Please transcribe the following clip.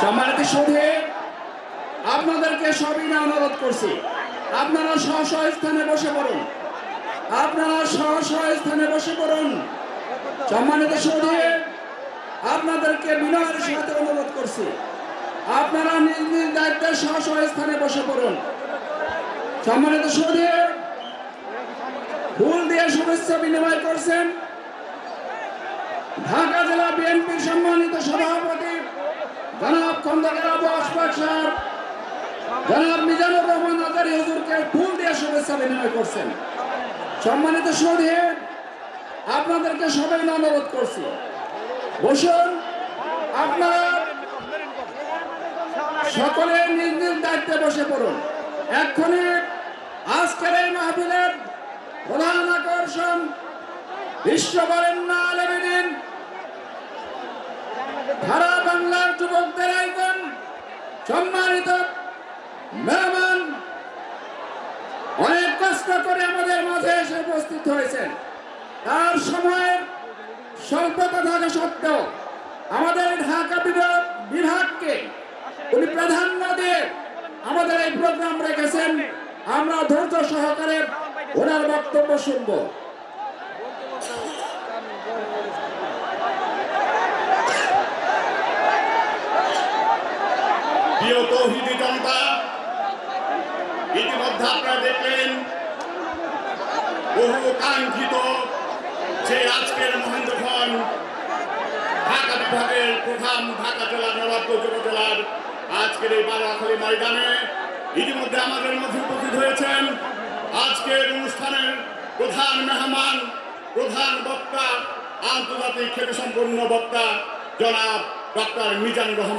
সম্মানিত সুধে আপনাদেরকে সবই না অনুরোধ করছি। আপনারা স্ব স্ব স্থানে বসে পড়ুন। আপনারা স্ব স্ব স্থানে বসে পড়ুন। সম্মানিত সুধে আপনাদেরকে বিনয়ের সাথে অনুরোধ করছি। আপনারা নিজ নিজ দায়িত্বে স্ব স্ব স্থানে বসে পড়ুন। সম্মানিত সুধে ফুল দিয়ে শুভেচ্ছা বিনিময় করছেন ঢাকা জেলা বিএনপির সম্মানিত রহমান করছেন। সম্মানিত সৌধে আপনাদেরকে সবাই অনুরোধ করছি। বসুন, আপনারা সকলে নিজ নিজ দায়িত্বে বসে পড়ুন। এক্ষণে আজকের এই মাহফিলের প্রধান আকর্ষণ বিশ্ববরেণ্য সম্মানিত মেহমান, অনেক কষ্ট করে আমাদের মাঝে এসে উপস্থিত হয়েছেন। তার সময়ের স্বল্পতা থাকা সত্ত্বেও আমাদের ঢাকা বিভাগ বিভাগকে উনি প্রাধান্য দিয়ে আমাদের এই প্রোগ্রাম রেখেছেন। আমরা ধৈর্য সহকারে ওনার বক্তব্য শুনব। প্রিয় তৌহিদি জনতা। ইতিমধ্যে আপনারা দেখলেন, বহু কাঙ্ক্ষিত যে আজকের মহেন্দ্রক্ষণ ঢাকা বিভাগের প্রধান ঢাকা জেলার নবাবগঞ্জ উপজেলার আজকের এই বারোয়াখালী ময়দানে ইতিমধ্যে আমাদের মধ্যে উপস্থিত হয়েছেন আজকের অনুষ্ঠানের প্রধান মেহমান, প্রধান বক্তা, আন্তর্জাতিক খ্যাতিসম্পন্ন বক্তা, জনাব ডক্টর মিজানুর রহমান।